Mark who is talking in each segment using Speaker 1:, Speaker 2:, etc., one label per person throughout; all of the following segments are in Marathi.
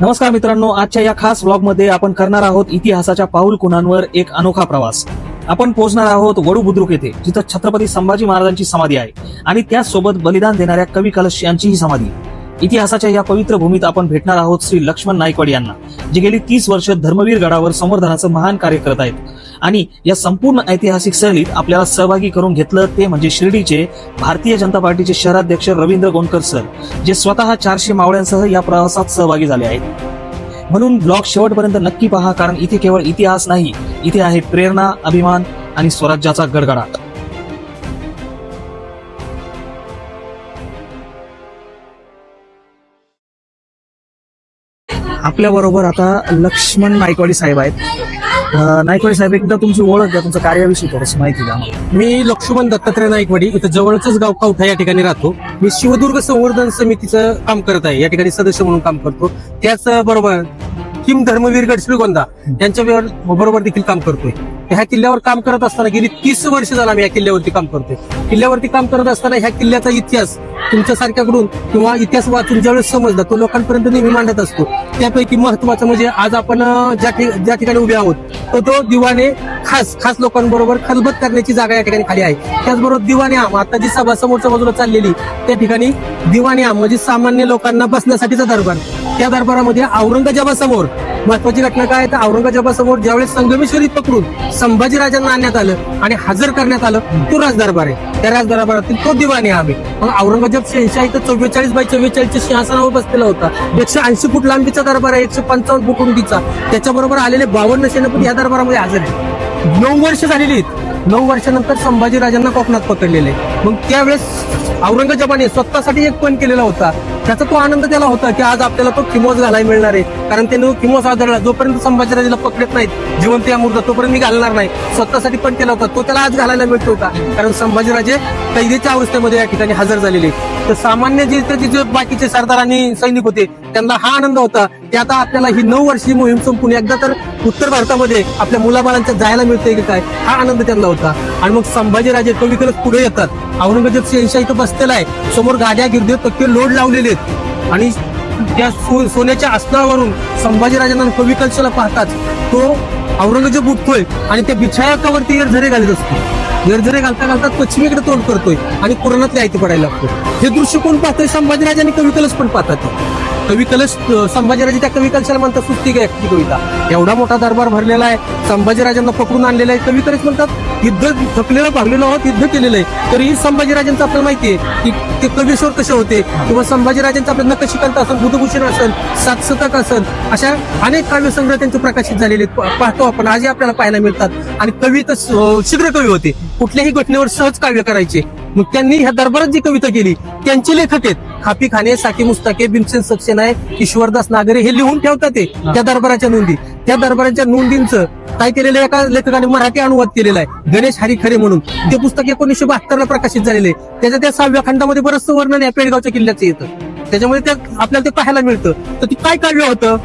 Speaker 1: नमस्कार मित्रांनो आजच्या या खास ब्लॉगमध्ये आपण करणार आहोत इतिहासाच्या पाऊल कुणांवर एक अनोखा प्रवास. आपण पोहोचणार आहोत वडू बुद्रुक येथे जिथं छत्रपती संभाजी महाराजांची समाधी आहे. आणि त्याचसोबत बलिदान देणाऱ्या कवी कलश यांचीही समाधी. इतिहासाच्या या पवित्र भूमीत आपण भेटणार आहोत श्री लक्ष्मण नायकवाड यांना जे गेली तीस वर्ष धर्मवीर गडावर संवर्धनाचं महान कार्य करत आहेत. आणि या संपूर्ण ऐतिहासिक सहलीत आपल्याला सहभागी करून घेतलं ते म्हणजे शिर्डीचे भारतीय जनता पार्टीचे शहराध्यक्ष रवींद्र गोंडकर सर जे स्वतः चारशे मावळ्यांसह या प्रवासात सहभागी झाले आहेत. म्हणून ब्लॉग शेवटपर्यंत नक्की पहा कारण इथे केवळ इतिहास नाही इथे आहे प्रेरणा अभिमान आणि स्वराज्याचा गडगडाट आपल्या बरोबर आता लक्ष्मण नायकवाडी साहेब आहेत. नायकवाडी साहेब एकदा तुमची ओळख द्या तुमच्या कार्याविषयी थोडस माहिती द्या
Speaker 2: मी लक्ष्मण दत्तात्रय नाईकवाडी इथं जवळच गाव कावठा या ठिकाणी राहतो. मी शिवदुर्ग संवर्धन समितीचं काम करत आहे या ठिकाणी सदस्य म्हणून काम करतो. त्याच बरोबर किम धर्मवीर गड श्रीगोंदा यांच्या बरोबर देखील काम करतोय. ह्या किल्ल्यावर काम करत असताना गेली तीस वर्ष झाला मी या किल्ल्यावरती काम करतोय. किल्ल्यावरती काम करत असताना ह्या किल्ल्याचा इतिहास तुमच्यासारख्याकडून किंवा इतिहास वाचून ज्यावेळेस समजला तो लोकांपर्यंत नेहमी मांडत असतो. त्यापैकी महत्वाचं म्हणजे आज आपण ज्या ज्या ठिकाणी उभे आहोत तर तो दिवाने खास खास लोकांबरोबर खलबत करण्याची जागा या ठिकाणी खाली आहे. त्याचबरोबर दिवाने आम आता जी सभा समोरच्या बाजूला चाललेली त्या ठिकाणी दिवाने आम म्हणजे सामान्य लोकांना बसण्यासाठीचा दरबार. त्या दरबारामध्ये औरंगजेबासमोर महत्वाची घटना काय तर औरंगजेबासमोर ज्यावेळेस संगमेश्वरी पकडून संभाजीराजांना आणण्यात आलं आणि हजर करण्यात आलं तो राजदरबार आहे. त्या राजदरबारातील तो दिवाणी आम्ही. मग औरंगजेब शहशाही तर चव्वेचाळीस बाय चव्वेचाळीसच्या सिंहासनावर बसलेला होता. एकशे ऐंशी फूट लांबीचा दरबार आहे एकशे पंचावन्न फूट उंचीचा. त्याच्याबरोबर आलेले बावन्न सेनापती या दरबारामध्ये हजर आहे नऊ वर्ष झालेली आहेत. नऊ वर्षानंतर संभाजीराजांना कोकणात पकडलेले. मग त्यावेळेस औरंगजेबाने स्वतःसाठी एक पण केलेला होता. त्याचा तो आनंद त्याला होता की आज आपल्याला तो किमोज घालायला मिळणार आहे. कारण त्याने किमोज आदळला जोपर्यंत संभाजीराजेला पकडत नाहीत जिवंत या मुर्दा तोपर्यंत मी घालणार नाही. स्वतःसाठी पण केला होता. तो त्याला आज घालायला मिळतो होता कारण संभाजीराजे कैदेच्या अवस्थेमध्ये या ठिकाणी हजर झालेले तर सामान्य जे त्याचे जे बाकीचे सरदार आणि सैनिक होते त्यांना हा आनंद होता ते आता आपल्याला ही नऊ वर्षी मोहीम संपून एकदा तर उत्तर भारतामध्ये आपल्या मुलाबाळांच्या जायला मिळतंय की काय हा आनंद त्यांना होता. आणि मग संभाजीराजे कवीकडे पुढे येतात. औरंगजेब शहशाही इथं बसलेला आहे. समोर गाड्या गिरदे पक्के लोड लावलेले आहेत. आणि त्या सो- सोन्याच्या आसनावरून संभाजीराजांना कविकलशाला पाहताच पाहतात तो औरंगजेब उठतोय आणि त्या बिछायकावरती झरे घालत असतो. झरे घालता घालता पश्चिमेकडे तोंड करतोय आणि कोरोनातल्या आयती पडायला लागतो. हे दृश्य कोण पाहतोय? संभाजीराज आणि पण पाहतात. कवी संभाजीराजे त्या कविकलशाला म्हणतात सुस्ती काय ती कविता. एवढा मोठा दरबार भरलेला आहे. संभाजीराजांना पकडून आणलेला आहे. कवी म्हणतात युद्ध थकलेलं भागलेलो आहोत युद्ध केलेलं आहे. तरी संभाजीराजांचं आपल्याला माहिती आहे की ते कवीश्वर कसे होते? किंवा संभाजीराजांचं आपल्याला नकशिकांत असेल बुधभूषण असेल सातशतक असेल अशा अनेक काव्यसंग्रह त्यांचे प्रकाशित झालेले आहेत. प- पाहतो आपण. आजही आपल्याला पाहायला मिळतात. आणि कवी तर शीघ्र कवी होते. कुठल्याही घटनेवर सहज काव्य करायचे. मग त्यांनी ह्या दरबारात जी कविता केली त्यांचे लेखक आहेत. खापी खाने साकी मुस्ताके भीमसेन सक्सेना ईश्वरदास नागरे हे लिहून ठेवतात ते त्या दरबाराच्या नोंदी. त्या दरबाराच्या नोंदींचं काय केलेलं आहे? एका लेखकाने मराठी अनुवाद केलेला आहे. गणेश हरी खरे म्हणून. ते पुस्तक एकोणीसशे बहात्तर ला प्रकाशित झालेले आहे. त्याच्या त्या सहाव्या खंडामध्ये बरंचसं वर्णन या पेडगावच्या किल्ल्याचं येतं. त्याच्यामुळे त्या आपल्याला ते पाहायला मिळतं. तर ते काय काव्य होतं?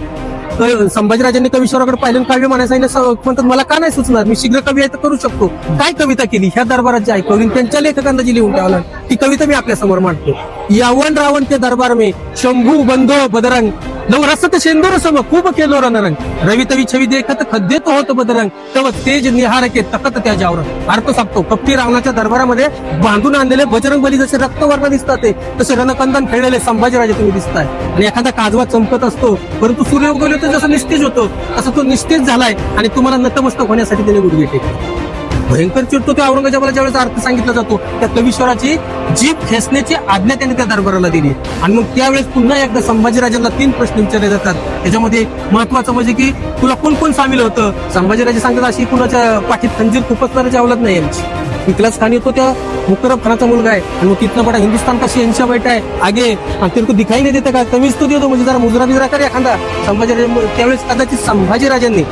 Speaker 2: तर संभाजीराजांनी कवीश्वराकडे पाहिलं काव्य म्हणायचं म्हणतात मला का नाही सुचणार? मी शीघ्र कवी आहे तर करू शकतो. काय कविता केली? ह्या दरबारात जी ऐकवली त्यांच्या लेखकांना जी लिहून ठेवलं ती कविता मी आपल्यासमोर मांडतो. यावन रावण ते दरबार मे शंभू बंधो बदरंग लव रसत शेंदूर सम खूप केलो रणरंग. रवी तवी छवी देखत खद्दे तो होत बदरंग. तव तेज निहार के तकत त्या जावर अर्थ सांगतो कपटी रावणाच्या दरबारामध्ये बांधून आणलेले बजरंग बली जसे रक्तवर्ण दिसतात ते तसे रणकंदन खेळलेले संभाजीराजे तुम्ही दिसताय. आणि एखादा काजवा चमकत असतो परंतु सूर्य उगवले तर जसं निस्तेज होतो तसं तो निस्तेज झालाय आणि तुम्हाला नतमस्तक होण्यासाठी त्याने गुडघे टेकले. भयंकर चिडतो त्या औरंगजेबाला ज्यावेळेस अर्थ सांगितला जातो त्या कवीश्वराची जीभ खेचण्याची आज्ञा त्यांनी त्या दरबाराला दिली. आणि मग त्यावेळेस पुन्हा एकदा संभाजीराजांना तीन प्रश्न विचारले जातात. त्याच्यामध्ये महत्वाचं म्हणजे की तुला कोण कोण सामील होतं? संभाजीराजे सांगतात अशी कुणाच्या पाठीत खंजीर खुपसणाऱ्याची अवलत नाही यांची. तिथला स्थानी येतो त्या मुकरब खानाचा मुलगा आहे. आणि मग तिथनं बडा हिंदुस्तान का शहनशाह बैठा आहे? आगे आणि तेरे दिखाई नाही देतं का? कमीच तो देतो म्हणजे जरा मुजरा बिजरा कर एखादा. संभाजीराजे त्यावेळेस कदाचित संभाजीराजांनी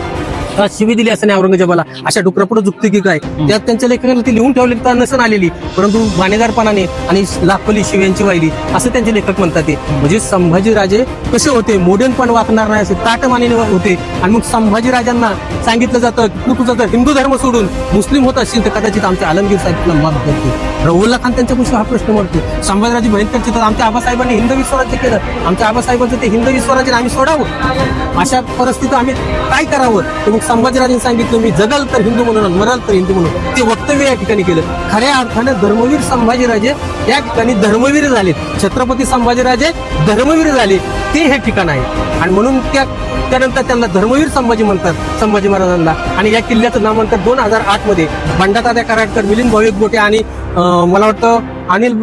Speaker 2: शिवी दिली असं नाही औरंगजेबाला. अशा डुकरापुढे जुकते की काय? त्यात त्यांच्या लेखकाला ती लिहून ठेवली तर नसून आलेली. परंतु बाणेदारपणाने आणि लाखोली शिव्यांची वाहिली असं त्यांचे लेखक म्हणतात ते. म्हणजे संभाजीराजे कसे होते? मॉडर्न पण वागणार नाही असे ताट मानेने होते. आणि मग संभाजीराजांना सांगितलं जातं तू तुझा जर हिंदू धर्म सोडून मुस्लिम होत असशील तर कदाचित आमच्या आलमगीर साहेब तुला माफ करतील. रहुल्ला खान त्यांच्यापासून हा प्रश्न मांडतो. संभाजीराजे भयंकर चित्र आमच्या आबासाहेबांनी हिंदवी स्वराज्य केलं. आमच्या आबासाहेबांचं ते हिंदवी स्वराज्य आम्ही सोडावं. अशा परिस्थितीत आम्ही काय करावं? संभाजीराजांनी सांगितलं मी जगाल तर हिंदू म्हणून आणि मराल तर हिंदू म्हणून. ते वक्तव्य या ठिकाणी केलं. खऱ्या अर्थानं धर्मवीर संभाजीराजे या ठिकाणी धर्मवीर झाले छत्रपती संभाजीराजे धर्मवीर झाले. ते हे ठिकाण आहे. आणि म्हणून त्या त्यानंतर त्यांना धर्मवीर संभाजी म्हणतात संभाजी महाराजांना. आणि या किल्ल्याचं नामांतर दोन हजार आठमध्ये. बंडातात्या कराडकर मिलिंद भाविक गोटे आणि मला वाटतं अनिल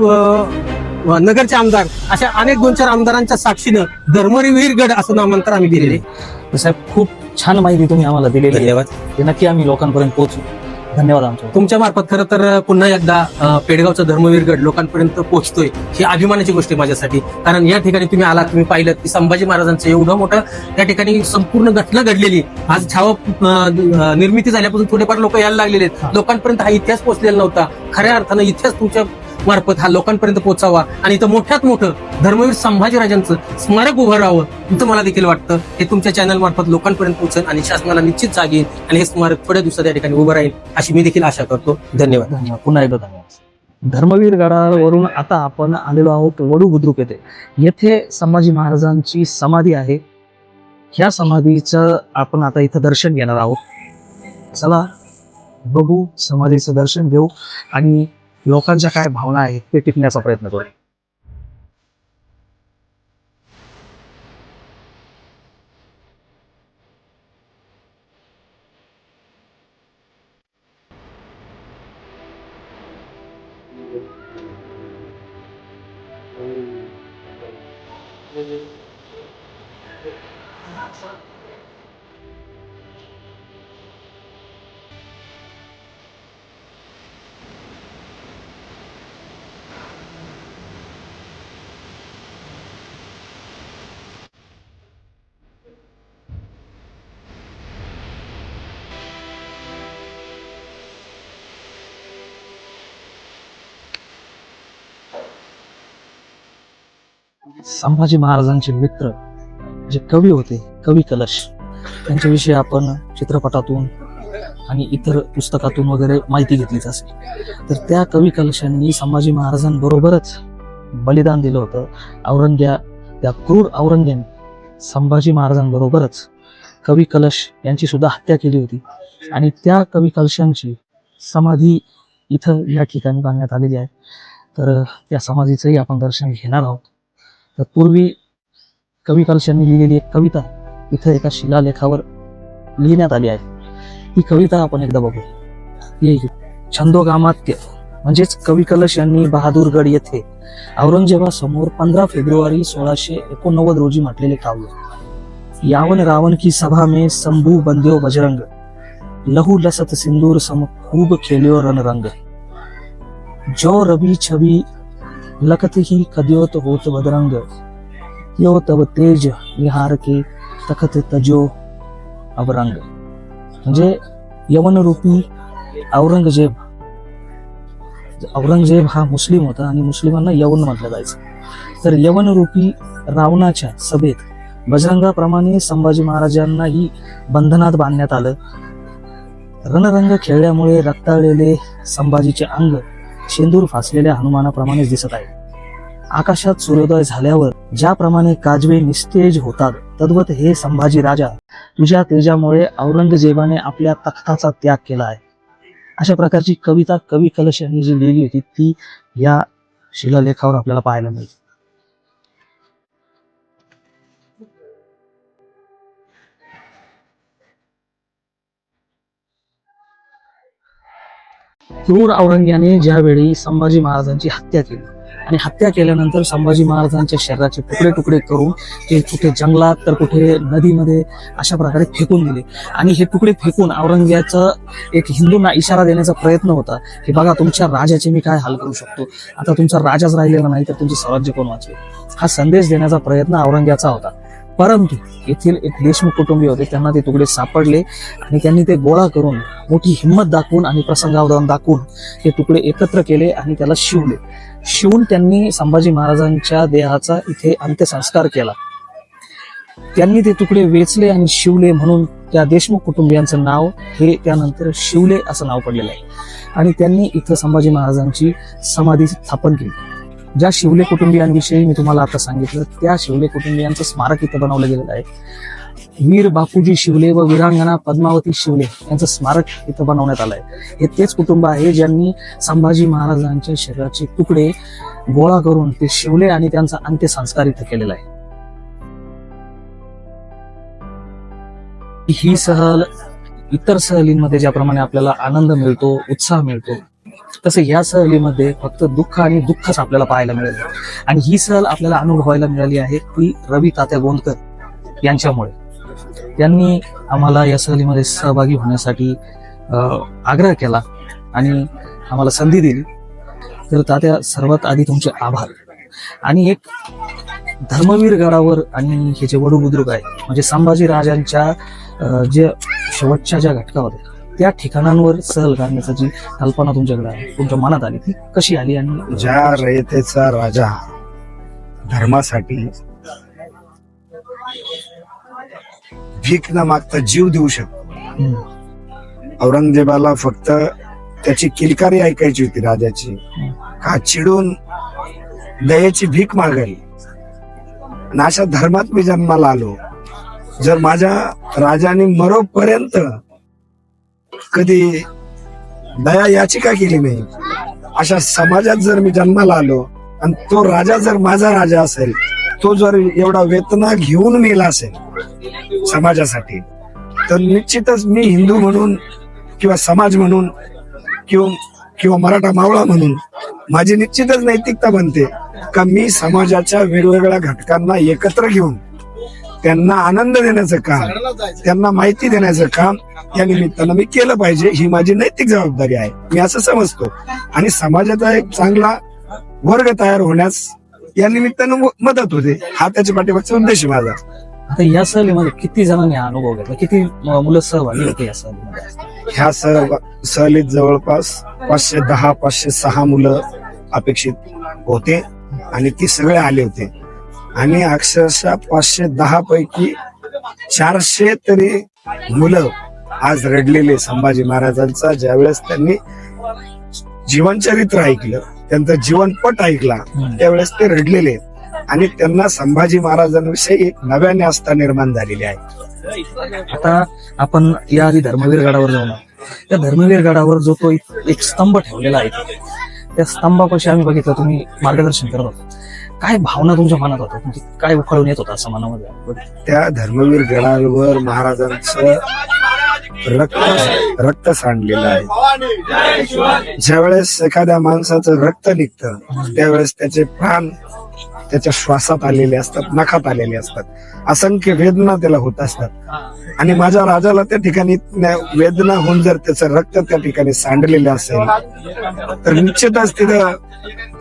Speaker 2: नगरचे आमदार अशा अनेक दोन चार आमदारांच्या साक्षीनं धर्मवीर गड असं नामांतर आम्ही दिलेले
Speaker 1: साहेब खूप छान माहिती तुम्ही आम्हाला दिलेली आहे.
Speaker 2: धन्यवाद.
Speaker 1: ते नक्की आम्ही लोकांपर्यंत पोहोचू. धन्यवाद आमच्या
Speaker 2: तुमच्या मार्फत खरं तर पुन्हा एकदा अं, पेडगावचा धर्मवीर गड लोकांपर्यंत पोहोचतोय ही अभिमानाची गोष्ट आहे माझ्यासाठी. कारण या ठिकाणी तुम्ही आलात तुम्ही पाहिलं की संभाजी महाराजांचं एवढं मोठं त्या ठिकाणी संपूर्ण घटना घडलेली. आज छावा अं, निर्मिती झाल्यापासून थोडेफार लोक यायला लागलेले आहेत. लोकांपर्यंत हा इतिहास पोहोचलेला नव्हता. खऱ्या अर्थानं इतिहास तुमच्या मार्फत हा लोकांपर्यंत पोहोचावा आणि इथं मोठ्यात मोठं धर्मवीर संभाजीराजांचं स्मारक उभं राहावं इथं मला देखील वाटतं. हे तुमच्या चॅनल मार्फत लोकांपर्यंत पोहोचेल आणि शासनाला निश्चित जाग येईल आणि हे स्मारक थोड्या दिवसात या ठिकाणी उभं राहील अशी मी देखील आशा करतो. धन्यवाद.
Speaker 1: धन्यवाद. पुन्हा एकदा धन्यवाद. धर्मवीर गडावरून आता आपण आलेलो आहोत वडू बुद्रुक येथे. येथे संभाजी महाराजांची समाधी आहे. ह्या समाधीचं आपण आता इथं दर्शन घेणार आहोत. चला बघू समाधीचं दर्शन घेऊ आणि लोकांच्या काय भावना आहेत ते टिपण्याचा प्रयत्न करू. संभाजी महाराजांचे मित्र जे कवी होते कवी कलश त्यांच्याविषयी आपण चित्रपटातून आणि इतर पुस्तकातून वगैरे माहिती घेतलीच असेल. तर त्या कवी कलशांनी संभाजी महाराजांबरोबरच बलिदान दिलं होतं. औरंग्या त्या क्रूर औरंग्याने संभाजी महाराजांबरोबरच कवी कलश यांची सुद्धा हत्या केली होती. आणि त्या कवी कलशांची समाधी इथं या ठिकाणी बांधण्यात आलेली आहे. तर त्या समाधीचंही आपण दर्शन घेणार आहोत. तर पूर्वी कवी कलशांनी लिहिलेली एक कविता इथं एका शिलालेखावर लिहिण्यात आली आहे. ही कविता आपण एकदा बघू छंदोगामात्य म्हणजेच कवी कलश यांनी बहादूरगड येथे औरंगजेबासमोर पंधरा फेब्रुवारी सोळाशे एकोणनव्वद रोजी म्हटलेले काव्य. यावन रावण की सभा में शंभू बंद्यो बजरंग. लहू लसत सिंदूर सम खूब खेल्यो रणरंग. जो रवी छवी लखत ही कद्योत होत बदरंग यो तब तेज विहार के तखत तजो अवरंग म्हणजे यवनरूपी औरंगजेब औरंगजेब हा मुस्लिम होता आणि मुस्लिमांना यवन म्हटलं जायचं तर यवनरूपी रावणाच्या सभेत बजरंगाप्रमाणे संभाजी महाराजांनाही बंधनात बांधण्यात आलं रणरंग खेळल्यामुळे रक्ताळलेले संभाजीचे अंग शेंदूर फासलेल्या हनुमानाप्रमाणेच दिसत आहे. आकाशात सूर्योदय झाल्यावर ज्याप्रमाणे काजवे निस्तेज होतात तद्वत हे संभाजी राजा तुझ्या तेजामुळे औरंगजेबाने आपल्या तख्ताचा त्याग केला आहे. अशा प्रकारची कविता कवी कलश यांनी जी लिहिली होती ती या शिलालेखावर आपल्याला पाहायला मिळते क्रूर औरंग्याने ज्यावेळी संभाजी महाराजांची हत्या केली आणि हत्या केल्यानंतर संभाजी महाराजांच्या शरीराचे तुकडे तुकडे करून ते कुठे जंगलात तर कुठे नदीमध्ये अशा प्रकारे फेकून दिले. आणि हे तुकडे फेकून औरंगजेबाचा एक हिंदूंना इशारा देण्याचा प्रयत्न होता की बघा तुमच्या राजाचे मी काय हाल करू शकतो. आता तुमचा राजाच राहिलेला नाही तर तुमचे स्वराज्य कोण वाचवे हा संदेश देण्याचा प्रयत्न औरंग्याचा होता. परंतु येथील एक देशमुख कुटुंबीय होते त्यांना ते तुकडे सापडले आणि त्यांनी ते गोळा करून मोठी हिंमत दाखवून आणि प्रसंगावधान दाखवून ते तुकडे एकत्र केले आणि त्याला शिवले. शिवून त्यांनी संभाजी महाराजांच्या देहाचा इथे अंत्यसंस्कार केला. त्यांनी ते तुकडे वेचले आणि शिवले म्हणून त्या देशमुख कुटुंबियांचं नाव हे त्यानंतर शिवले असं नाव पडलेलं आहे. आणि त्यांनी इथं संभाजी महाराजांची समाधी स्थापन केली. ज्या शिवले कुटुंबियांविषयी मी तुम्हाला आता सांगितलं त्या शिवले कुटुंबियांचं स्मारक इथं बनवलं गेलेलं आहे. वीर बापूजी शिवले व वीरांगणा पद्मावती शिवले यांचं स्मारक इथं बनवण्यात आलंय. हे तेच कुटुंब आहे ज्यांनी संभाजी महाराजांच्या शरीराचे तुकडे गोळा करून ते शिवले आणि त्यांचा अंत्यसंस्कार इथं केलेला आहे. ही सहल इतर सहलींमध्ये ज्याप्रमाणे आपल्याला आनंद मिळतो उत्साह मिळतो तसं या सहलीमध्ये फक्त दुःख आणि दुःखच आपल्याला पाहायला मिळेल. आणि ही सहल आपल्याला अनुभवायला मिळाली आहे ती रवी तात्या गोंदकर यांच्यामुळे. त्यांनी आम्हाला या सहलीमध्ये सहभागी होण्यासाठी अं, आग्रह केला आणि आम्हाला संधी दिली. तर तात्या सर्वात आधी तुमचे आभार. आणि एक धर्मवीर गडावर आणि हे जे वडू बुद्रुक आहे म्हणजे संभाजी राजांच्या जे शेवटच्या ज्या घटका होत्या त्या ठिकाणांवर सहल करण्याची जी कल्पना तुमच्याकडे आहे तुमच्या मनात आली ती कशी आली आणि
Speaker 3: ज्या रयतेचा राजा धर्मासाठी भीक न मागता जीव देऊ शकतो. औरंगजेबाला फक्त त्याची किलकारी ऐकायची होती राजाची. का चिडून दयेची भीक मागायली? आणि अशा धर्मात मी जन्माला आलो. जर माझ्या राजाने मरोपर्यंत कधी दया याचिका केली नाही अशा समाजात जर मी जन्माला आलो आणि तो राजा जर माझा राजा असेल तो जर एवढा वेतना घेऊन मेला असेल समाजासाठी तर निश्चितच मी हिंदू म्हणून किंवा समाज म्हणून किंवा किंवा मराठा मावळा म्हणून माझी निश्चितच नैतिकता बनते का मी समाजाच्या वेगवेगळ्या घटकांना एकत्र घेऊन त्यांना आनंद देण्याचं काम त्यांना माहिती देण्याचं काम या निमित्तानं मी केलं पाहिजे ही माझी नैतिक जबाबदारी आहे. मी असं समजतो. आणि समाजाचा एक चांगला वर्ग तयार होण्यास या निमित्तानं मदत होते. हा त्याच्या पाठीमागचा उद्देश माझा.
Speaker 1: आता या सहलीमध्ये किती जणांनी अनुभव घेतला? किती मुलं सहभागी होते या सहलीमध्ये?
Speaker 3: ह्या सह सहलीत जवळपास पाचशे दहा पाचशे सहा मुलं अपेक्षित होते आणि ती सगळे आले होते. आणि अक्षरशः पाचशे दहा पैकी चारशे तरी मुलं आज रडलेले संभाजी महाराजांचा ज्यावेळेस त्यांनी जीवनचरित्र ऐकलं त्यांचा जीवनपट ऐकला. त्यावेळेस ते रडलेले आणि त्यांना संभाजी महाराजांविषयी एक नव्याने आस्था निर्माण झालेली आहे.
Speaker 1: आता आपण या आधी धर्मवीर गडावर जाऊन आलो. त्या धर्मवीर गडावर जो तो एक स्तंभ ठेवलेला आहे. त्या स्तंभापाशी आम्ही बघितलं तुम्ही मार्गदर्शन करत होता. काय भावना तुमच्या मनात होत्या? म्हणजे काय उफळून येत होता असं मनामध्ये?
Speaker 3: त्या धर्मवीर गडावर महाराजांचं रक्त रक्त सांडलेलं आहे. ज्यावेळेस एखाद्या माणसाचं रक्त निघतं त्यावेळेस त्याचे प्राण त्याच्या श्वासात आलेले असतात नखात आलेले असतात. असंख्य वेदना त्याला होत असतात. आणि माझ्या राजाला त्या ठिकाणी वेदना होऊन जर त्याचं रक्त त्या ठिकाणी सांडलेलं असेल तर निश्चितच तिथं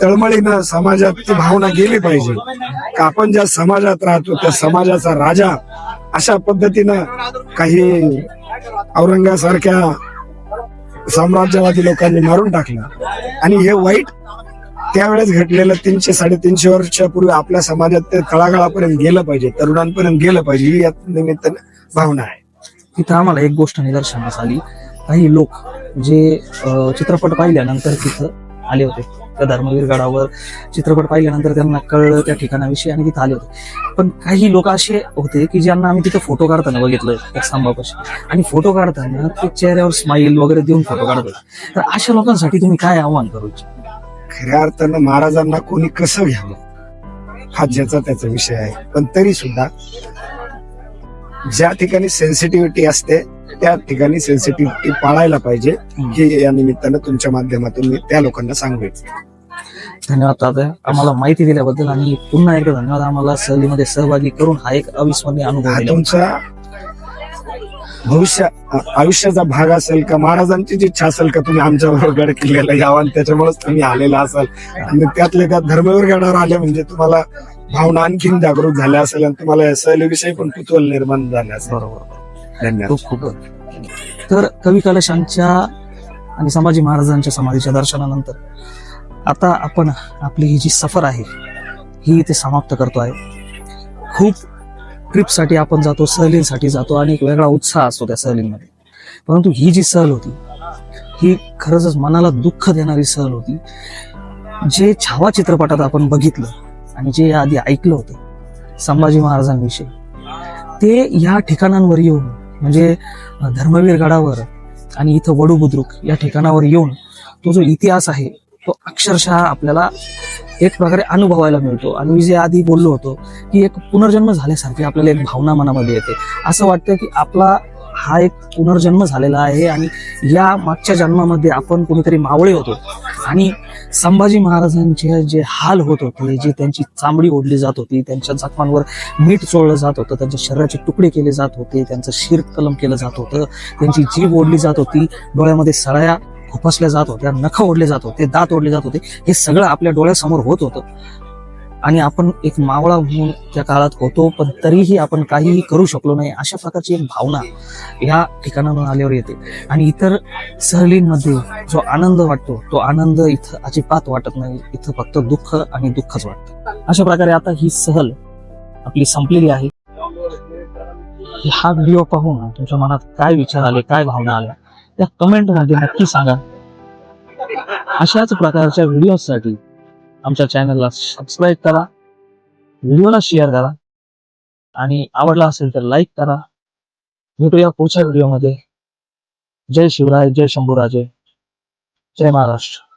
Speaker 3: तळमळीनं समाजात ती भावना गेली पाहिजे. का आपण ज्या समाजात राहतो त्या समाजाचा राजा अशा पद्धतीनं काही औरंगासारख्या साम्राज्यवादी लोकांनी मारून टाकलं. आणि हे वाईट त्यावेळेस घडलेलं तीनशे साडेतीनशे वर्षापूर्वी आपल्या समाजात ते तळागाळापर्यंत गेलं पाहिजे तरुणांपर्यंत गेलं पाहिजे. ही या निमित्तानं भावना आहे.
Speaker 1: तिथं आम्हाला एक गोष्ट निदर्शनास आली. काही लोक जे चित्रपट पाहिल्यानंतर तिथं आले होते. त्या धर्मवीर गडावर चित्रपट पाहिल्यानंतर त्यांना कळलं त्या ठिकाणाविषयी आणि तिथं आले होते. पण काही लोक असे होते की ज्यांना आम्ही तिथं फोटो काढताना बघितलं त्या स्तंभापाशी. आणि फोटो काढताना ते चेहऱ्यावर स्माईल वगैरे देऊन फोटो काढत होते तर अशा लोकांसाठी तुम्ही काय आव्हान करू इच्छिता?
Speaker 3: खऱ्या अर्थानं महाराजांना कोणी कसं घ्यावं? हा ज्याचा त्याचा विषय आहे. पण तरी सुद्धा ज्या ठिकाणी सेन्सिटिव्हिटी असते त्या ठिकाणी सेन्सिटिव्हिटी पाळायला पाहिजे हे या निमित्तानं तुमच्या माध्यमातून मी त्या लोकांना सांगू इच्छितो.
Speaker 1: धन्यवाद दादा. आम्हाला माहिती दिल्याबद्दल आणि पुन्हा एकदा धन्यवाद. आम्हाला सहलीमध्ये सहभागी करून हा एक अविस्मरणीय अनुभव
Speaker 3: हा
Speaker 1: दिला.
Speaker 3: तुमचा भविष्य आयुष्याचा भाग असेल का महाराजांची जी इच्छा असेल का तुम्ही आमच्या बरोबर गड किल्ल्याला यावं आणि त्याच्यामुळेच तुम्ही आलेला असाल. आणि त्यातल्या त्यात धर्मवीर गडावर आले म्हणजे तुम्हाला भावना आणखीन जागृत झाल्या असेल आणि तुम्हाला या सहलीविषयी पण कुतूहल निर्माण झाले असेल.
Speaker 1: बरोबर
Speaker 3: धन्यवाद.
Speaker 1: खूप खूप तर कवी कलशांच्या आणि संभाजी महाराजांच्या समाधीच्या दर्शनानंतर आता आपण आपली ही जी सफर आहे ही इथे समाप्त करतो आहे. खूप ट्रिपसाठी आपण जातो सहलींसाठी जातो आणि एक वेगळा उत्साह असतो त्या सहलींमध्ये. परंतु ही जी सहल होती ही खरंच मनाला दुःख देणारी सहल होती. जे छावा चित्रपटात आपण बघितलं आणि जे आधी ऐकलं होतं संभाजी महाराजांविषयी ते या ठिकाणांवर येऊन म्हणजे धर्मवीर गडावर आणि इथं वडू बुद्रुक या ठिकाणावर येऊन तो जो इतिहास आहे तो अक्षरशः आपल्याला एक प्रकारे अनुभवायला मिळतो. आणि मी जे आधी बोललो होतो की एक पुनर्जन्म झाल्यासारखी आपल्याला एक भावना मनामध्ये येते. असं वाटतं की आपला हा एक पुनर्जन्म झालेला आहे आणि या मागच्या जन्मामध्ये आपण कुणीतरी मावळे होतो. आणि संभाजी महाराजांचे जे हाल होत होते जे त्यांची चांबडी ओढली जात होती त्यांच्या जखमांवर मीठ चोळलं जात होतं त्यांच्या शरीराचे तुकडे केले जात होते त्यांचं शिर कलम केलं जात होतं त्यांची जीभ ओढली जात होती डोळ्यामध्ये सळ्या खुपसल्या जात होत्या नख ओढले जात होते दात ओढले जात होते हे सगळं आपल्या डोळ्यासमोर होत होतं. आणि आपण एक मावळा म्हणून त्या काळात होतो पण तरीही आपण काहीही करू शकलो नाही अशा प्रकारची एक भावना या ठिकाणावरून आल्यावर येते. आणि इतर सहलींमध्ये जो आनंद वाटतो तो आनंद इथं अजिबात वाटत नाही. इथं फक्त दुःख आणि दुःखच वाटतं. अशा प्रकारे आता ही सहल आपली संपलेली आहे. हा व्हिडिओ पाहून तुमच्या मनात काय विचार आले काय भावना आल्या त्या कमेंटमध्ये नक्की सांगा. अशाच प्रकारच्या व्हिडिओसाठी आमच्या चॅनलला सबस्क्राईब करा. व्हिडिओला शेअर करा. आणि आवडला असेल तर लाईक करा. भेटूया पुढच्या व्हिडिओमध्ये जय शिवराय जय शंभूराजे. जय महाराष्ट्र.